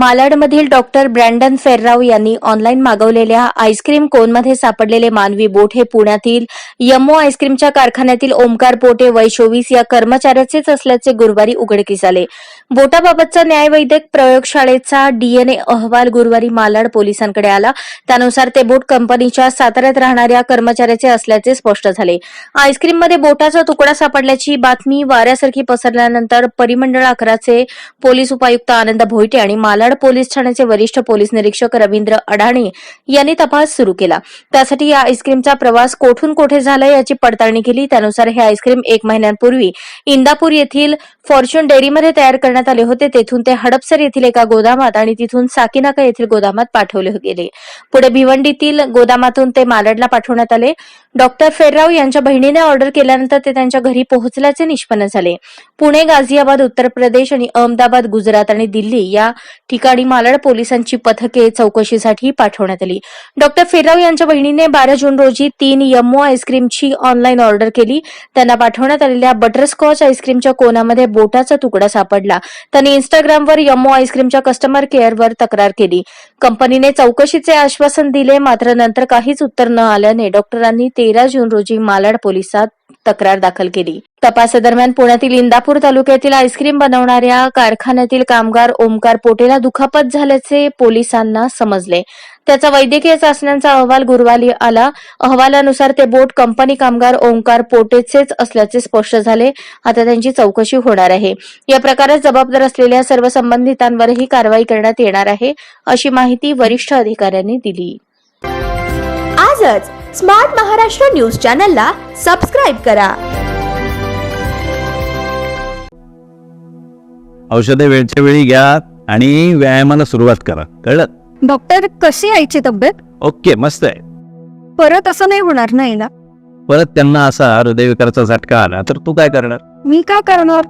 मालाडमधील doctor Brandon फेरराव यांनी online मागवलेल्या ice cream कोनमध्ये सापडलेले मानवी बोट हे पुण्यातील यमो आईस्क्रीमच्या कारखान्यातील ओमकार पोटे वय चोवीस या कर्मचाऱ्याचेच असल्याचे गुरुवारी उघडकीस आले. बोटाबाबतचा न्यायवैद्यक प्रयोगशाळेचा डीएनए अहवाल गुरुवारी मालाड पोलिसांकडे आला. त्यानुसार ते बोट कंपनीच्या साताऱ्यात राहणाऱ्या कर्मचाऱ्याचे असल्याचे स्पष्ट झाले. आईस्क्रीममध्ये बोटाचा तुकडा सापडल्याची बातमी वाऱ्यासारखी पसरल्यानंतर परिमंडळ अकराचे पोलीस उपायुक्त आनंद भोईटे आणि मालाड पोलीस ठाण्याचे वरिष्ठ पोलीस निरीक्षक रवींद्र अडाणे यांनी तपास सुरू केला. त्यासाठी या आईस्क्रीमचा प्रवास कोठून कोठे झाला याची पडताळणी केली. त्यानुसार हे आईस्क्रीम एक महिन्यांपूर्वी इंदापूर येथील फॉर्च्यून डेअरीमध्ये तयार करण्यात आले होते. तेथून ते हडपसर येथील एका गोदामात आणि तिथून साकीनाका येथील गोदामात पाठवले गेले. पुढे भिवंडीतील गोदामातून ते मालडला पाठवण्यात आले. डॉक्टर फेरराव यांच्या बहिणीने ऑर्डर केल्यानंतर ते त्यांच्या घरी पोहोचल्याचे निष्पन्न झाले. पुणे गाझियाबाद उत्तर प्रदेश आणि अहमदाबाद गुजरात आणि दिल्ली या ठिकाणी मालड पोलिसांची पथके चौकशीसाठी पाठवण्यात आली. डॉक्टर फेराव यांच्या बहिणीने बारा जून रोजी तीन यमो आईस्क्रीमची ऑनलाईन ऑर्डर केली. त्यांना पाठवण्यात आलेल्या बटरस्कॉच आईस्क्रीमच्या कोनामध्ये बोटाचा तुकडा सापडला. त्यांनी इंस्टाग्रामवर यमो आईस्क्रीमच्या कस्टमर केअरवर तक्रार केली. कंपनीने चौकशीचे आश्वासन दिले मात्र नंतर काहीच उत्तर न आल्याने डॉक्टरांनी तेरा जून रोजी मालाड पोलिसात तक्रार दाखल केली. तपासादरम्यान पुण्यातील इंदापूर तालुक्यातील आईस्क्रीम बनवणाऱ्या कारखान्यातील कामगार ओमकार पोटेला दुखापत झाल्याचे पोलिसांना समजले. त्याचा वैद्यकीय चाचण्यांचा अहवाल गुरुवारी आला. अहवालानुसार ते बोट कंपनी कामगार ओंकार पोटेचेच असल्याचे स्पष्ट झाले. आता त्यांची चौकशी होणार आहे. या प्रकारात जबाबदार असलेल्या सर्व संबंधितांवरही कारवाई करण्यात येणार आहे अशी माहिती वरिष्ठ अधिकाऱ्यांनी दिली. आजच स्मार्ट महाराष्ट्र न्यूज चॅनलला सबस्क्राईब करा. औषधे वेळच्या वेळी घ्या आणि व्यायामाला सुरुवात करा. कळलं? डॉक्टर कशी यायची तब्येत? ओके मस्त आहे. परत असं नाही होणार नाही ना परत त्यांना असा हृदयविकाराचा झटका आला तर तू काय करणार? मी का करणार?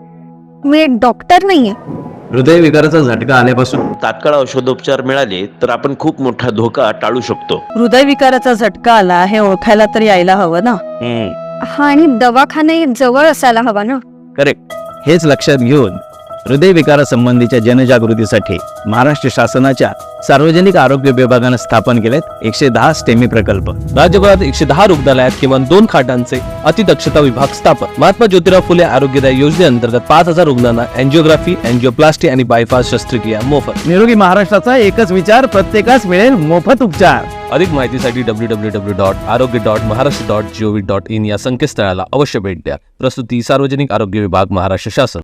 मी एक डॉक्टर नाहीये. हृदयविकाराचा झटका आल्यापासून. तात्काळ औषधोपचार मिळाले तर आपण खूप मोठा धोका टाळू शकतो. हृदयविकाराचा झटका आला हे ओळखायला तर यायला हवं ना? हा आणि दवाखाने जवळ असायला हवा ना? करेक्ट हेच लक्षात घेऊन हृदयविकारासंबंधीच्या जनजागृतीसाठी महाराष्ट्र शासनाच्या सार्वजनिक आरोग्य विभागानं स्थापन केलेत एकशे दहा स्टेमी प्रकल्प. राज्यभरात एकशे दहा रुग्णालयात किमान दोन खाटांचे अतिदक्षता विभाग स्थापन. महात्मा ज्योतिराव फुले आरोग्यदायी योजनेअंतर्गत पाच हजार रुग्णांना अँजिओग्राफी अँजिओप्लास्टी आणि बायपास शस्त्रक्रिया मोफत. निरोगी महाराष्ट्राचा एकच विचार प्रत्येकास मिळेल मोफत उपचार. अधिक माहितीसाठी W W W dot arogya dot Maharashtra dot GOV dot in या संकेतस्थळाला अवश्य भेट द्या. प्रस्तुती सार्वजनिक आरोग्य विभाग महाराष्ट्र शासन.